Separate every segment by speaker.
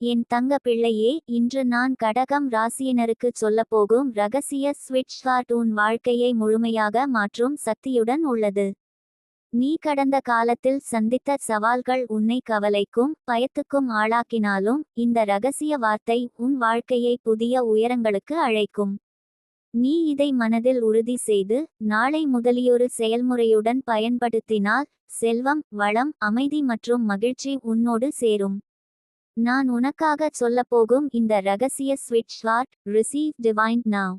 Speaker 1: என் தங்க பிள்ளையே இன்று நான் கடகம் ராசியினருக்குச் சொல்லப்போகும் ரகசிய ஸ்விட்ச் ஷாட் உன் வாழ்க்கையை முழுமையாக மாற்றும் சக்தியுடன் உள்ளது. நீ கடந்த காலத்தில் சந்தித்த சவால்கள் உன்னை கவலைக்கும் பயத்துக்கும் ஆளாக்கினாலும் இந்த ரகசிய வார்த்தை உன் வாழ்க்கையை புதிய உயரங்களுக்கு அழைக்கும். நீ இதை மனதில் உறுதி செய்து நாளை முதலியொரு செயல்முறையுடன் பயன்படுத்தினால் செல்வம் வளம் அமைதி மற்றும் மகிழ்ச்சி உன்னோடு சேரும். நான் உனக்காகச் சொல்லப்போகும் இந்த ரகசிய ஸ்விட்ச் ஷார்ட் ரிசீவ் டிவைன் now.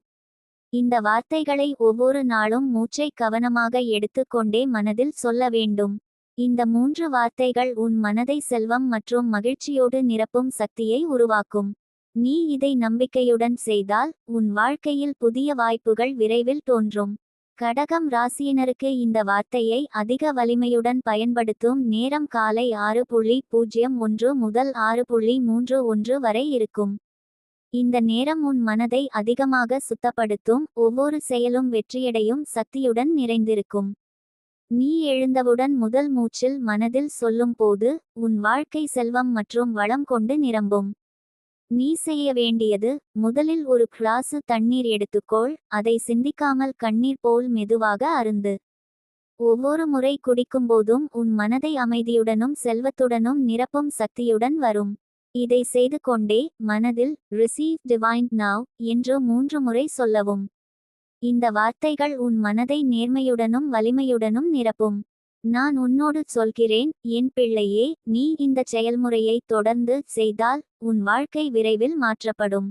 Speaker 1: இந்த வார்த்தைகளை ஒவ்வொரு நாளும் மூச்சை கவனமாக எடுத்துக்கொண்டே மனதில் சொல்ல வேண்டும். இந்த மூன்று வார்த்தைகள் உன் மனதை செல்வம் மற்றும் மகிழ்ச்சியோடு நிரப்பும் சக்தியை உருவாக்கும். நீ இதை நம்பிக்கையுடன் செய்தால் உன் வாழ்க்கையில் புதிய வாய்ப்புகள் விரைவில் தோன்றும். கடகம் ராசியினருக்கு இந்த வார்த்தையை அதிக வலிமையுடன் பயன்படுத்தும் நேரம் காலை ஆறு புள்ளி பூஜ்ஜியம் ஒன்று முதல் ஆறு புள்ளி மூன்று ஒன்று வரை இருக்கும். இந்த நேரம் உன் மனதை அதிகமாக சுத்தப்படுத்தும் ஒவ்வொரு செயலும் வெற்றியடையும் சக்தியுடன் நிறைந்திருக்கும். நீ எழுந்தவுடன் முதல் மூச்சில் மனதில் சொல்லும் போது உன் வாழ்க்கை செல்வம் மற்றும் வளம் கொண்டு நிரம்பும். நீ செய்ய வேண்டியது முதலில் ஒரு கிளாசு தண்ணீர் எடுத்துக்கொள் அதை சிந்திக்காமல் கண்ணீர் போல் மெதுவாக அருந்து. ஒவ்வொரு முறை குடிக்கும்போதும் உன் மனதை அமைதியுடனும் செல்வத்துடனும் நிரப்பும் சக்தியுடன் வரும். இதை செய்து கொண்டே மனதில் ரிசீவ் டிவைன் now என்று மூன்று முறை சொல்லவும். இந்த வார்த்தைகள் உன் மனதை நேர்மையுடனும் வலிமையுடனும் நிரப்பும். நான் உன்னோடு சொல்கிறேன் என் பிள்ளையே நீ இந்த செயல்முறையை தொடர்ந்து செய்தால் உன் வாழ்க்கை விரைவில் மாற்றப்படும்.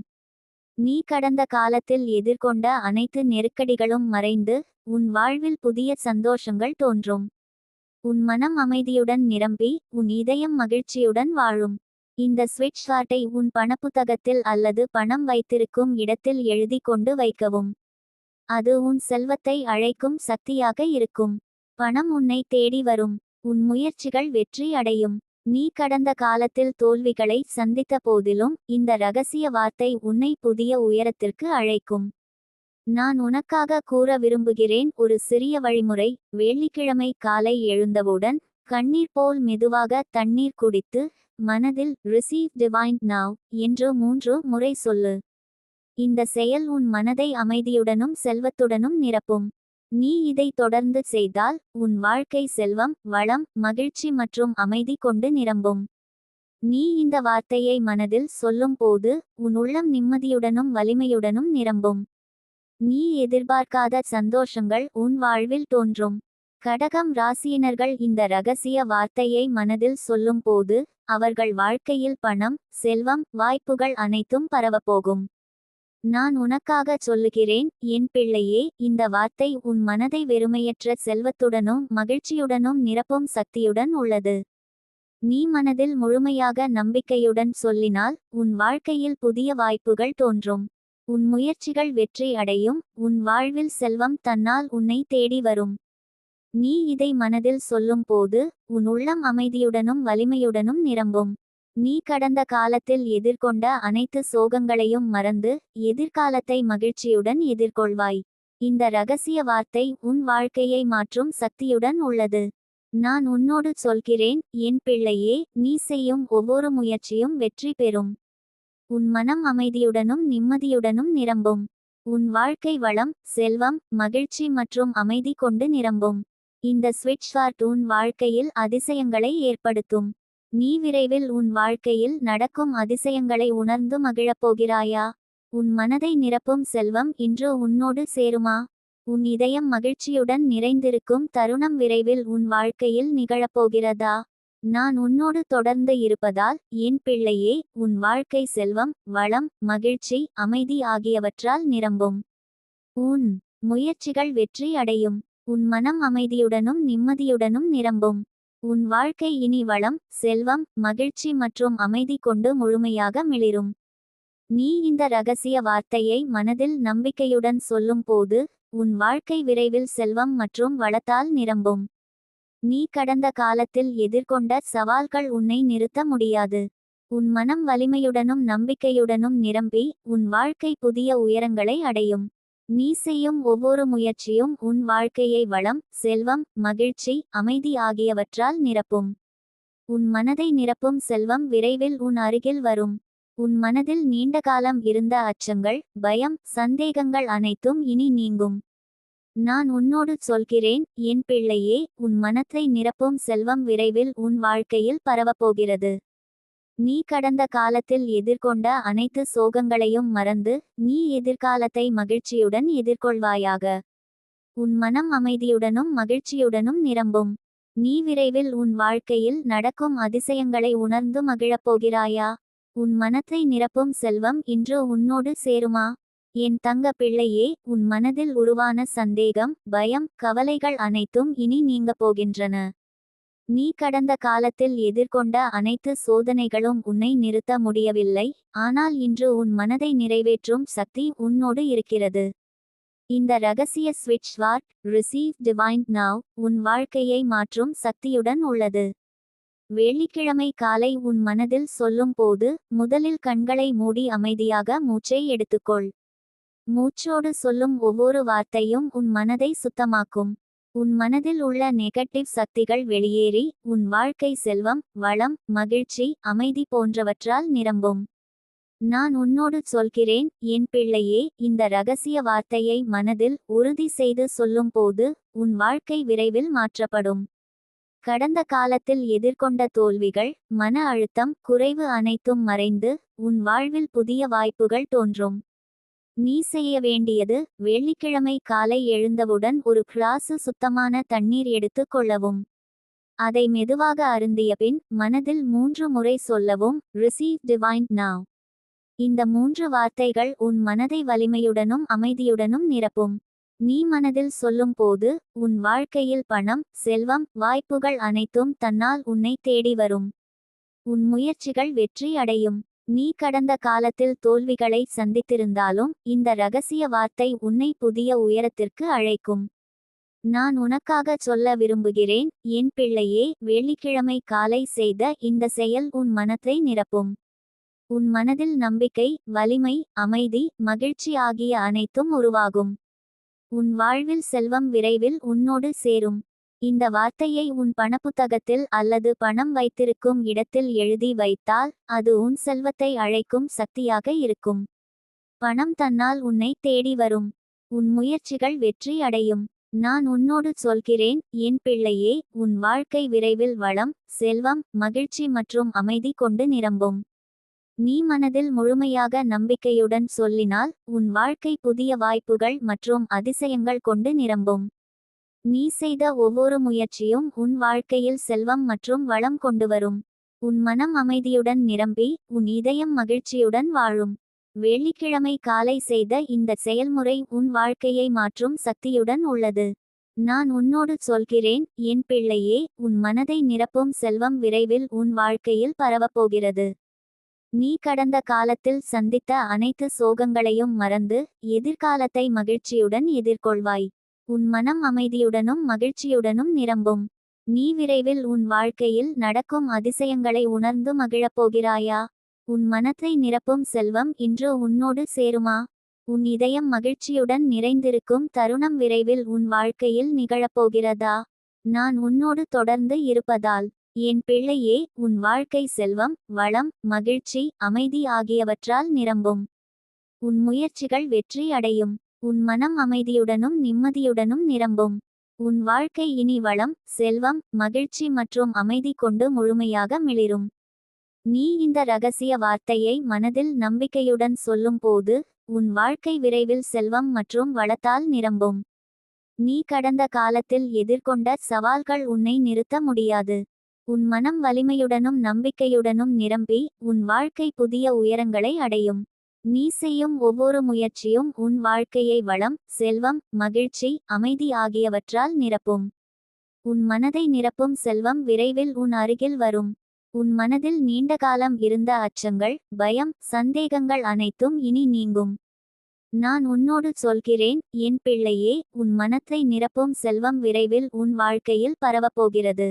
Speaker 1: நீ கடந்த காலத்தில் எதிர்கொண்ட அனைத்து நெருக்கடிகளும் மறைந்து உன் வாழ்வில் புதிய சந்தோஷங்கள் தோன்றும். உன் மனம் அமைதியுடன் நிரம்பி உன் இதயம் மகிழ்ச்சியுடன் வாழும். இந்த ஸ்விட்ச் கார்டை உன் பணப்புத்தகத்தில் அல்லது பணம் வைத்திருக்கும் இடத்தில் எழுதி கொண்டு வைக்கவும். அது உன் செல்வத்தை அழைக்கும் சக்தியாக இருக்கும். பணம் உன்னை தேடி வரும். உன் முயற்சிகள் வெற்றி அடையும். நீ கடந்த காலத்தில் தோல்விகளை சந்தித்த போதிலும் இந்த ரகசிய வார்த்தை உன்னை புதிய உயரத்திற்கு அழைக்கும். நான் உனக்காக கூற விரும்புகிறேன் ஒரு சிறிய வழிமுறை. வெள்ளிக்கிழமை காலை எழுந்தவுடன் கண்ணீர் போல் மெதுவாக தண்ணீர் குடித்து மனதில் ரிசீவ் டிவைன் நாவ் என்று மூன்று முறை சொல்லு. இந்த செயல் உன் மனதை அமைதியுடனும் செல்வத்துடனும் நிரப்பும். நீ இதை தொடர்ந்து செய்தால் உன் வாழ்க்கை செல்வம் வளம் மகிழ்ச்சி மற்றும் அமைதி கொண்டு நிரம்பும். நீ இந்த வார்த்தையை மனதில் சொல்லும் போது உன் உள்ளம் நிம்மதியுடனும் வலிமையுடனும் நிரம்பும். நீ எதிர்பார்க்காத சந்தோஷங்கள் உன் வாழ்வில் தோன்றும். கடகம் ராசியினர்கள் இந்த ரகசிய வார்த்தையை மனதில் சொல்லும் போது அவர்கள் வாழ்க்கையில் பணம் செல்வம் வாய்ப்புகள் அனைத்தும் பரவப்போகும். நான் உனக்காக சொல்லுகிறேன் என் பிள்ளையே இந்த வார்த்தை உன் மனதை வெறுமையற்ற செல்வத்துடனும் மகிழ்ச்சியுடனும் நிரப்பும் சக்தியுடன் உள்ளது. நீ மனதில் முழுமையாக நம்பிக்கையுடன் சொல்லினால் உன் வாழ்க்கையில் புதிய வாய்ப்புகள் தோன்றும். உன் முயற்சிகள் வெற்றி அடையும் உன் வாழ்வில் செல்வம் தன்னால் உன்னை தேடி வரும். நீ இதை மனதில் சொல்லும் போது உன் உள்ளம் அமைதியுடனும் வலிமையுடனும் நிரம்பும். நீ கடந்த காலத்தில் எதிர்கொண்ட அனைத்து சோகங்களையும் மறந்து எதிர்காலத்தை மகிழ்ச்சியுடன் எதிர்கொள்வாய். இந்த ரகசிய வார்த்தை உன் வாழ்க்கையை மாற்றும் சக்தியுடன் உள்ளது. நான் உன்னோடு சொல்கிறேன் என் பிள்ளையே நீ செய்யும் ஒவ்வொரு முயற்சியும் வெற்றி பெறும். உன் மனம் அமைதியுடனும் நிம்மதியுடனும் நிரம்பும். உன் வாழ்க்கை வளம் செல்வம் மகிழ்ச்சி மற்றும் அமைதி கொண்டு நிரம்பும். இந்த ஸ்விட்ச் ஷாட் உன் வாழ்க்கையில் அதிசயங்களை ஏற்படுத்தும். நீ விரைவில் உன் வாழ்க்கையில் நடக்கும் அதிசயங்களை உணர்ந்து மகிழப் போகிறாயா உன் மனதை நிரப்பும் செல்வம் இன்று உன்னோடு சேருமா? உன் இதயம் மகிழ்ச்சியுடன் நிறைந்திருக்கும் தருணம் விரைவில் உன் வாழ்க்கையில் நிகழப்போகிறதா? நான் உன்னோடு தொடர்ந்து இருப்பதால் என் பிள்ளையே உன் வாழ்க்கை செல்வம் வளம் மகிழ்ச்சி அமைதி ஆகியவற்றால் நிரம்பும். உன் முயற்சிகள் வெற்றி அடையும். உன் மனம் அமைதியுடனும் நிம்மதியுடனும் நிரம்பும். உன் வாழ்க்கை இனி வளம் செல்வம் மகிழ்ச்சி மற்றும் அமைதி கொண்டு முழுமையாக மிளிரும். நீ இந்த ரகசிய வார்த்தையை மனதில் நம்பிக்கையுடன் சொல்லும் போது உன் வாழ்க்கை விரைவில் செல்வம் மற்றும் வளத்தால் நிரம்பும். நீ கடந்த காலத்தில் எதிர்கொண்ட சவால்கள் உன்னை நிறுத்த முடியாது. உன் மனம் வலிமையுடனும் நம்பிக்கையுடனும் நிரம்பி உன் வாழ்க்கை புதிய உயரங்களை அடையும். நீ செய்யும் ஒவ்வொரு முயற்சியும் உன் வாழ்க்கையை வளம் செல்வம் மகிழ்ச்சி அமைதி ஆகியவற்றால் நிரப்பும். உன் மனதை நிரப்பும் செல்வம் விரைவில் உன் அருகில் வரும். உன் மனதில் நீண்ட காலம் இருந்த அச்சங்கள் பயம் சந்தேகங்கள் அனைத்தும் இனி நீங்கும். நான் உன்னோடு சொல்கிறேன் என் பிள்ளையே உன் மனத்தை நிரப்பும் செல்வம் விரைவில் உன் வாழ்க்கையில் பரவப்போகிறது. நீ கடந்த காலத்தில் எதிர்கொண்ட அனைத்து சோகங்களையும் மறந்து நீ எதிர்காலத்தை மகிழ்ச்சியுடன் எதிர்கொள்வாயாக. உன் மனம் அமைதியுடனும் மகிழ்ச்சியுடனும் நிரம்பும். நீ விரைவில் உன் வாழ்க்கையில் நடக்கும் அதிசயங்களை உணர்ந்து மகிழப் போகிறாயா? உன் மனத்தை நிரப்பும் செல்வம் இன்று உன்னோடு சேருமா? என் தங்க பிள்ளையே உன் மனதில் உருவான சந்தேகம் பயம் கவலைகள் அனைத்தும் இனி நீங்கப் போகின்றன. நீ கடந்த காலத்தில் எதிர்கொண்ட அனைத்து சோதனைகளும் உன்னை நிறுத்த முடியவில்லை ஆனால் இன்று உன் மனதை நிறைவேற்றும் சக்தி உன்னோடு இருக்கிறது. இந்த ரகசிய ஸ்விட்ச் வார்ட் ரிசீவ் டிவைன் நவ் உன் வாழ்க்கையை மாற்றும் சக்தியுடன் உள்ளது. வெள்ளிக்கிழமை காலை உன் மனதில் சொல்லும் போது முதலில் கண்களை மூடி அமைதியாக மூச்சை எடுத்துக்கொள். மூச்சோடு சொல்லும் ஒவ்வொரு வார்த்தையும் உன் மனதை சுத்தமாக்கும். உன் மனதில் உள்ள நெகட்டிவ் சக்திகள் வெளியேறி உன் வாழ்க்கை செல்வம் வளம் மகிழ்ச்சி அமைதி போன்றவற்றால் நிரம்பும். நான் உன்னோடு சொல்கிறேன் என் பிள்ளையே இந்த ரகசிய வார்த்தையை மனதில் உறுதி செய்து சொல்லும்போது உன் வாழ்க்கை விரைவில் மாற்றப்படும். கடந்த காலத்தில் எதிர்கொண்ட தோல்விகள் மன அழுத்தம் குறைவு அனைத்தும் மறைந்து உன் வாழ்வில் புதிய வாய்ப்புகள் தோன்றும். நீ செய்ய வேண்டியது வெள்ளிக்கிழமை காலை எழுந்தவுடன் ஒரு கிளாசு சுத்தமான தண்ணீர் எடுத்து கொள்ளவும். அதை மெதுவாக அருந்திய பின் மனதில் மூன்று முறை சொல்லவும் ரிசீவ் டிவைன் நாவ் இந்த மூன்று வார்த்தைகள் உன் மனதை வலிமையுடனும் அமைதியுடனும் நிரப்பும். நீ மனதில் சொல்லும் போது உன் வாழ்க்கையில் பணம் செல்வம் வாய்ப்புகள் அனைத்தும் தன்னால் உன்னை தேடி வரும். உன் முயற்சிகள் வெற்றி அடையும். நீ கடந்த காலத்தில் தோல்விகளை சந்தித்திருந்தாலும் இந்த ரகசிய வார்த்தை உன்னை புதிய உயரத்திற்கு அழைக்கும். நான் உனக்காக சொல்ல விரும்புகிறேன் என் பிள்ளையே வெள்ளிக்கிழமை காலை செய்த இந்த செயல் உன் மனத்தை நிரப்பும். உன் மனதில் நம்பிக்கை வலிமை அமைதி மகிழ்ச்சி ஆகிய அனைத்தும் உருவாகும். உன் வாழ்வில் செல்வம் விரைவில் உன்னோடு சேரும். இந்த வார்த்தையை உன் பணப்புத்தகத்தில் அல்லது பணம் வைத்திருக்கும் இடத்தில் எழுதி வைத்தால் அது உன் செல்வத்தை அழைக்கும் சக்தியாக இருக்கும். பணம் தன்னால் உன்னை தேடி வரும். உன் முயற்சிகள் வெற்றி அடையும். நான் உன்னோடு சொல்கிறேன் என் பிள்ளையே உன் வாழ்க்கை விரைவில் வளம் செல்வம் மகிழ்ச்சி மற்றும் அமைதி கொண்டு நிரம்பும். நீ மனதில் முழுமையாக நம்பிக்கையுடன் சொல்லினால் உன் வாழ்க்கை புதிய வாய்ப்புகள் மற்றும் அதிசயங்கள் கொண்டு நிரம்பும். நீ செய்த ஒவ்வொரு முயற்சியும் உன் வாழ்க்கையில் செல்வம் மற்றும் வளம் கொண்டு வரும். உன் மனம் அமைதியுடன் நிரம்பி உன் இதயம் மகிழ்ச்சியுடன் வாழும். வெள்ளிக்கிழமை காலை செய்த இந்த செயல்முறை உன் வாழ்க்கையை மாற்றும் சக்தியுடன் உள்ளது. நான் உன்னோடு சொல்கிறேன் என் பிள்ளையே உன் மனதை நிரப்பும் செல்வம் விரைவில் உன் வாழ்க்கையில் பரவப்போகிறது. நீ கடந்த காலத்தில் சந்தித்த அனைத்து சோகங்களையும் மறந்து எதிர்காலத்தை மகிழ்ச்சியுடன் எதிர்கொள்வாய். உன் மனம் அமைதியுடனும் மகிழ்ச்சியுடனும் நிரம்பும். நீ விரைவில் உன் வாழ்க்கையில் நடக்கும் அதிசயங்களை உணர்ந்து மகிழப் போகிறாயா? உன் மனத்தை நிரப்பும் செல்வம் இன்று உன்னோடு சேருமா? உன் இதயம் மகிழ்ச்சியுடன் நிறைந்திருக்கும் தருணம் விரைவில் உன் வாழ்க்கையில் நிகழப்போகிறதா நான் உன்னோடு தொடர்ந்து இருப்பதால் என் பிள்ளையே உன் வாழ்க்கை செல்வம் வளம் மகிழ்ச்சி அமைதி ஆகியவற்றால் நிரம்பும். உன் முயற்சிகள் வெற்றி அடையும். உன் மனம் அமைதியுடனும் நிம்மதியுடனும் நிரம்பும். உன் வாழ்க்கை இனி வளம் செல்வம் மகிழ்ச்சி மற்றும் அமைதி கொண்டு முழுமையாக மிளிரும். நீ இந்த ரகசிய வார்த்தையை மனதில் நம்பிக்கையுடன் சொல்லும் போது உன் வாழ்க்கை விரைவில் செல்வம் மற்றும் வளத்தால் நிரம்பும். நீ கடந்த காலத்தில் எதிர்கொண்ட சவால்கள் உன்னை நிறுத்த முடியாது. உன் மனம் வலிமையுடனும் நம்பிக்கையுடனும் நிரம்பி உன் வாழ்க்கை புதிய உயரங்களை அடையும். நீ செய்யும் ஒவ்வொரு முயற்சியும் உன் வாழ்க்கையை வளம் செல்வம் மகிழ்ச்சி அமைதி ஆகியவற்றால் நிரப்பும். உன் மனதை நிரப்பும் செல்வம் விரைவில் உன் அருகில் வரும். உன் மனதில் நீண்ட காலம் இருந்த அச்சங்கள் பயம் சந்தேகங்கள் அனைத்தும் இனி நீங்கும். நான் உன்னோடு சொல்கிறேன் என் பிள்ளையே உன் மனத்தை நிரப்பும் செல்வம் விரைவில் உன் வாழ்க்கையில் பரவப்போகிறது.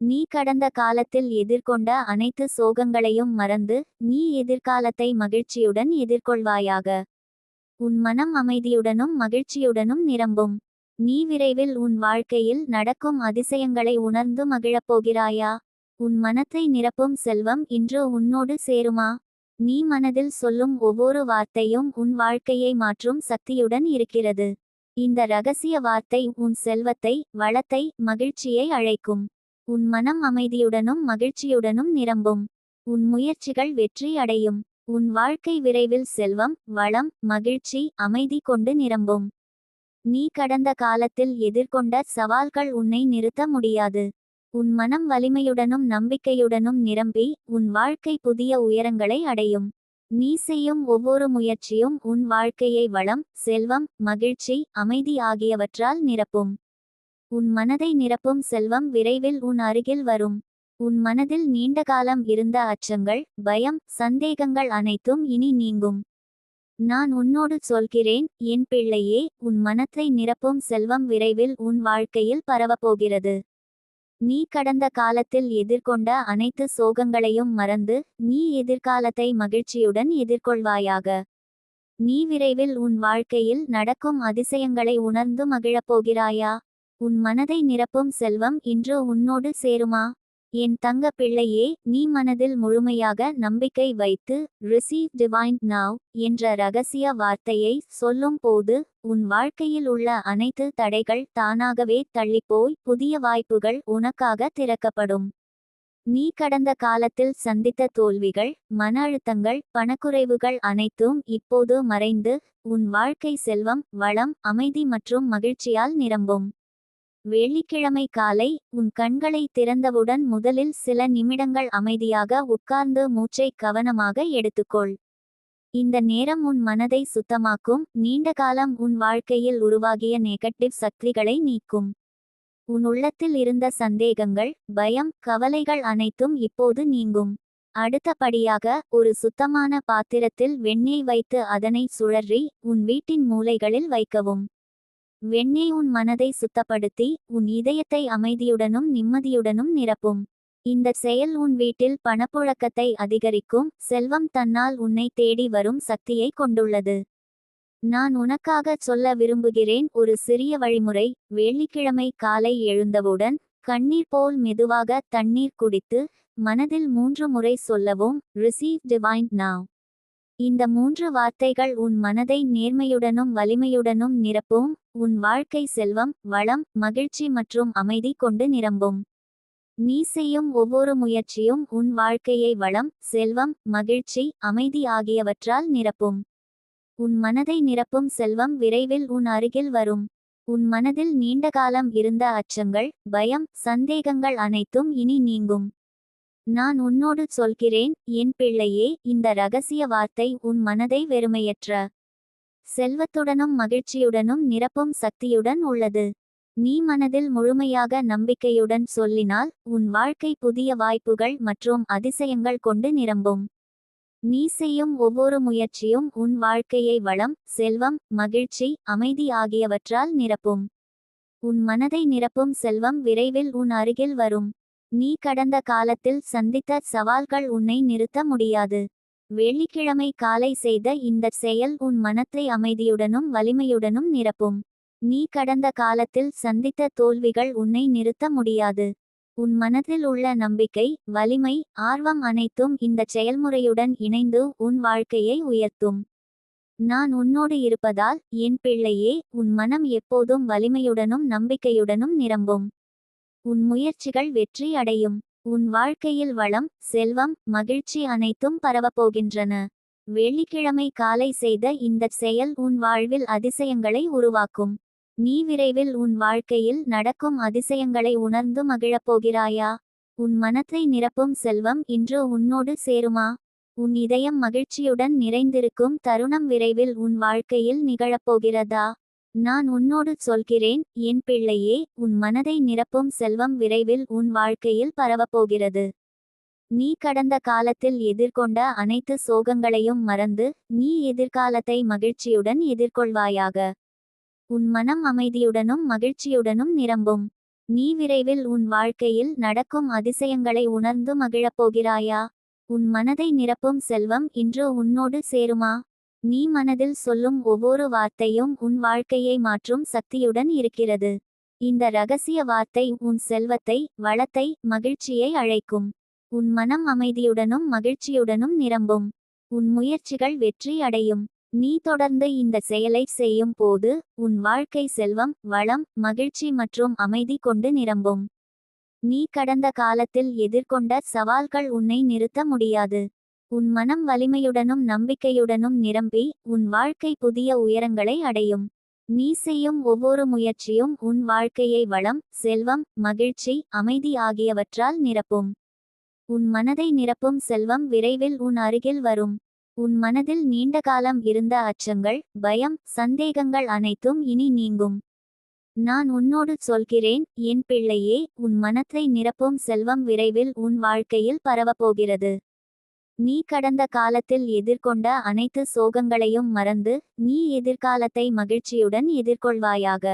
Speaker 1: நீ கடந்த காலத்தில் எதிர்கொண்ட அனைத்து சோகங்களையும் மறந்து நீ எதிர்காலத்தை மகிழ்ச்சியுடன் எதிர்கொள்வாயாக. உன் மனம் அமைதியுடனும் மகிழ்ச்சியுடனும் நிரம்பும். நீ விரைவில் உன் வாழ்க்கையில் நடக்கும் அதிசயங்களை உணர்ந்து மகிழப் போகிறாயா உன் மனத்தை நிரப்பும் செல்வம் இன்று உன்னோடு சேருமா? நீ மனதில் சொல்லும் ஒவ்வொரு வார்த்தையும் உன் வாழ்க்கையை மாற்றும் சக்தியுடன் இருக்கிறது. இந்த ரகசிய வார்த்தை உன் செல்வத்தை வளத்தை மகிழ்ச்சியை அழைக்கும். உன் மனம் அமைதியுடனும் மகிழ்ச்சியுடனும் நிரம்பும். உன் முயற்சிகள் வெற்றி அடையும். உன் வாழ்க்கை விரைவில் செல்வம் வளம் மகிழ்ச்சி அமைதி கொண்டு நிரம்பும். நீ கடந்த காலத்தில் எதிர்கொண்ட சவால்கள் உன்னை நிறுத்த முடியாது. உன் மனம் வலிமையுடனும் நம்பிக்கையுடனும் நிரம்பி உன் வாழ்க்கை புதிய உயரங்களை அடையும். நீ செய்யும் ஒவ்வொரு முயற்சியும் உன் வாழ்க்கையை வளம் செல்வம் மகிழ்ச்சி அமைதி ஆகியவற்றால் நிரப்பும். உன் மனதை நிரப்பும் செல்வம் விரைவில் உன் அருகில் வரும். உன் மனதில் நீண்ட காலம் இருந்த அச்சங்கள் பயம் சந்தேகங்கள் அனைத்தும் இனி நீங்கும். நான் உன்னோடு சொல்கிறேன் என் பிள்ளையே உன் மனத்தை நிரப்பும் செல்வம் விரைவில் உன் வாழ்க்கையில் பரவப்போகிறது. நீ கடந்த காலத்தில் எதிர்கொண்ட அனைத்து சோகங்களையும் மறந்து நீ எதிர்காலத்தை மகிழ்ச்சியுடன் எதிர்கொள்வாயாக. நீ விரைவில் உன் வாழ்க்கையில் நடக்கும் அதிசயங்களை உணர்ந்து மகிழப் போகிறாயா? உன் மனதை நிரப்பும் செல்வம் இன்று உன்னோடு சேருமா? என் தங்க பிள்ளையே நீ மனதில் முழுமையாக நம்பிக்கை வைத்து ரிசீவ் டிவைன் நாவ் என்ற ரகசிய வார்த்தையை சொல்லும் போது உன் வாழ்க்கையில் உள்ள அனைத்து தடைகள் தானாகவே தள்ளிப்போய் புதிய வாய்ப்புகள் உனக்காக திறக்கப்படும். நீ கடந்த காலத்தில் சந்தித்த தோல்விகள் மன அழுத்தங்கள் பணக்குறைவுகள் அனைத்தும் இப்போது மறைந்து உன் வாழ்க்கை செல்வம் வளம் அமைதி மற்றும் மகிழ்ச்சியால் நிரம்பும். வெள்ளிக்கிழமை காலை உன் கண்களை திறந்தவுடன் முதலில் சில நிமிடங்கள் அமைதியாக உட்கார்ந்து மூச்சை கவனமாக எடுத்துக்கொள். இந்த நேரம் உன் மனதை சுத்தமாக்கும். நீண்ட காலம் உன் வாழ்க்கையில் உருவாகிய நெகட்டிவ் சக்திகளை நீக்கும். உன் உள்ளத்தில் இருந்த சந்தேகங்கள் பயம் கவலைகள் அனைத்தும் இப்போது நீங்கும். அடுத்தபடியாக ஒரு சுத்தமான பாத்திரத்தில் வெண்ணெய் வைத்து அதனை சுழறி உன் வீட்டின் மூலைகளில் வைக்கவும். வெண்ணெய் உன் மனதை சுத்தப்படுத்தி உன் இதயத்தை அமைதியுடனும் நிம்மதியுடனும் நிரப்பும். இந்த செயல் உன் வீட்டில் பணப்புழக்கத்தை அதிகரிக்கும். செல்வம் தன்னால் உன்னை தேடி வரும் சக்தியை கொண்டுள்ளது. நான் உனக்காக சொல்ல விரும்புகிறேன். ஒரு சிறிய வழிமுறை. வெள்ளிக்கிழமை காலை எழுந்தவுடன் கண்ணீர் போல் மெதுவாக தண்ணீர் குடித்து மனதில் மூன்று முறை சொல்லவும் ரிசீவ் டிவைன் நாவ் இந்த மூன்று வார்த்தைகள் உன் மனதை நேர்மையுடனும் வலிமையுடனும் நிரப்பும். உன் வாழ்க்கை செல்வம் வளம் மகிழ்ச்சி மற்றும் அமைதி கொண்டு நிரம்பும். நீ செய்யும் ஒவ்வொரு முயற்சியும் உன் வாழ்க்கையை வளம் செல்வம் மகிழ்ச்சி அமைதி ஆகியவற்றால் நிரப்பும். உன் மனதை நிரப்பும் செல்வம் விரைவில் உன் அருகில் வரும். உன் மனதில் நீண்ட காலம் இருந்த அச்சங்கள் பயம் சந்தேகங்கள் அனைத்தும் இனி நீங்கும். நான் உன்னோடு சொல்கிறேன் என் பிள்ளையே இந்த ரகசிய வார்த்தை உன் மனதை வெறுமையற்ற செல்வத்துடனும் மகிழ்ச்சியுடனும் நிரப்பும் சக்தியுடன் உள்ளது. நீ மனதில் முழுமையாக நம்பிக்கையுடன் சொல்லினால் உன் வாழ்க்கை புதிய வாய்ப்புகள் மற்றும் அதிசயங்கள் கொண்டு நிரம்பும். நீ செய்யும் ஒவ்வொரு முயற்சியும் உன் வாழ்க்கையை வளம் செல்வம் மகிழ்ச்சி அமைதி ஆகியவற்றால் நிரப்பும். உன் மனதை நிரப்பும் செல்வம் விரைவில் உன் அருகில் வரும். நீ கடந்த காலத்தில் சந்தித்த சவால்கள் உன்னை நிறுத்த முடியாது. வெள்ளிக்கிழமை காலை செய்த இந்த செயல் உன் மனத்தை அமைதியுடனும் வலிமையுடனும் நிரப்பும். நீ கடந்த காலத்தில் சந்தித்த தோல்விகள் உன்னை நிறுத்த முடியாது. உன் மனதில் உள்ள நம்பிக்கை வலிமை ஆர்வம் அனைத்தும் இந்த செயல்முறையுடன் இணைந்து உன் வாழ்க்கையை உயர்த்தும். நான் உன்னோடு இருப்பதால் என் பிள்ளையே உன் மனம் எப்போதும் வலிமையுடனும் நம்பிக்கையுடனும் நிரம்பும். உன் முயற்சிகள் வெற்றி அடையும். உன் வாழ்க்கையில் வளம் செல்வம் மகிழ்ச்சி அனைத்தும் பரவப்போகின்றன. வெள்ளிக்கிழமை காலை செய்த இந்த செயல் உன் வாழ்வில் அதிசயங்களை உருவாக்கும். நீ விரைவில் உன் வாழ்க்கையில் நடக்கும் அதிசயங்களை உணர்ந்து மகிழப் போகிறாயா உன் மனத்தை நிரப்பும் செல்வம் இன்று உன்னோடு சேருமா? உன் இதயம் மகிழ்ச்சியுடன் நிறைந்திருக்கும் தருணம் விரைவில் உன் வாழ்க்கையில் நிகழப்போகிறதா? நான் உன்னோடு சொல்கிறேன் என் பிள்ளையே உன் மனதை நிரப்பும் செல்வம் விரைவில் உன் வாழ்க்கையில் பரவப்போகிறது. நீ கடந்த காலத்தில் எதிர்கொண்ட அனைத்து சோகங்களையும் மறந்து நீ எதிர்காலத்தை மகிழ்ச்சியுடன் எதிர்கொள்வாயாக. உன் மனம் அமைதியுடனும் மகிழ்ச்சியுடனும் நிரம்பும். நீ விரைவில் உன் வாழ்க்கையில் நடக்கும் அதிசயங்களை உணர்ந்து மகிழப் போகிறாயா? உன் மனதை நிரப்பும் செல்வம் இன்று உன்னோடு சேருமா? நீ மனதில் சொல்லும் ஒவ்வொரு வார்த்தையும் உன் வாழ்க்கையை மாற்றும் சக்தியுடன் இருக்கிறது. இந்த ரகசிய வார்த்தை உன் செல்வத்தை வளத்தை மகிழ்ச்சியை அழைக்கும். உன் மனம் அமைதியுடனும் மகிழ்ச்சியுடனும் நிரம்பும். உன் முயற்சிகள் வெற்றி அடையும். நீ தொடர்ந்து இந்த செயலை செய்யும் போது உன் வாழ்க்கை செல்வம் வளம் மகிழ்ச்சி மற்றும் அமைதி கொண்டு நிரம்பும். நீ கடந்த காலத்தில் எதிர்கொண்ட சவால்கள் உன்னை நிறுத்த முடியாது. உன் மனம் வலிமையுடனும் நம்பிக்கையுடனும் நிரம்பி உன் வாழ்க்கை புதிய உயரங்களை அடையும். நீ செய்யும் ஒவ்வொரு முயற்சியும் உன் வாழ்க்கையை வளம் செல்வம் மகிழ்ச்சி அமைதி ஆகியவற்றால் நிரப்பும். உன் மனதை நிரப்பும் செல்வம் விரைவில் உன் அருகில் வரும். உன் மனதில் நீண்ட காலம் இருந்த அச்சங்கள் பயம் சந்தேகங்கள் அனைத்தும் இனி நீங்கும். நான் உன்னோடு சொல்கிறேன் என் பிள்ளையே உன் மனத்தை நிரப்பும் செல்வம் விரைவில் உன் வாழ்க்கையில் பரவப்போகிறது. நீ கடந்த காலத்தில் எதிர்கொண்ட அனைத்து சோகங்களையும் மறந்து நீ எதிர்காலத்தை மகிழ்ச்சியுடன் எதிர்கொள்வாயாக.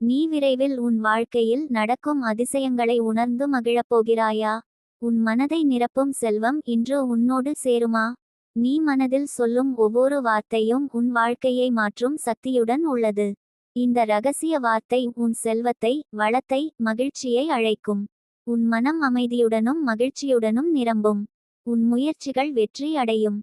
Speaker 1: நீ விரைவில் உன் வாழ்க்கையில் நடக்கும் அதிசயங்களை உணர்ந்து மகிழப் போகிறாயா? உன் மனதை நிரப்பும் செல்வம் இன்று உன்னோடு சேருமா? நீ மனதில் சொல்லும் ஒவ்வொரு வார்த்தையும் உன் வாழ்க்கையை மாற்றும் சக்தியுடன் உள்ளது. இந்த ரகசிய வார்த்தை உன் செல்வத்தை வளத்தை மகிழ்ச்சியை அழைக்கும். உன் மனம் அமைதியுடனும் மகிழ்ச்சியுடனும் நிரம்பும். உன் முயற்சிகள் வெற்றி அடையும்.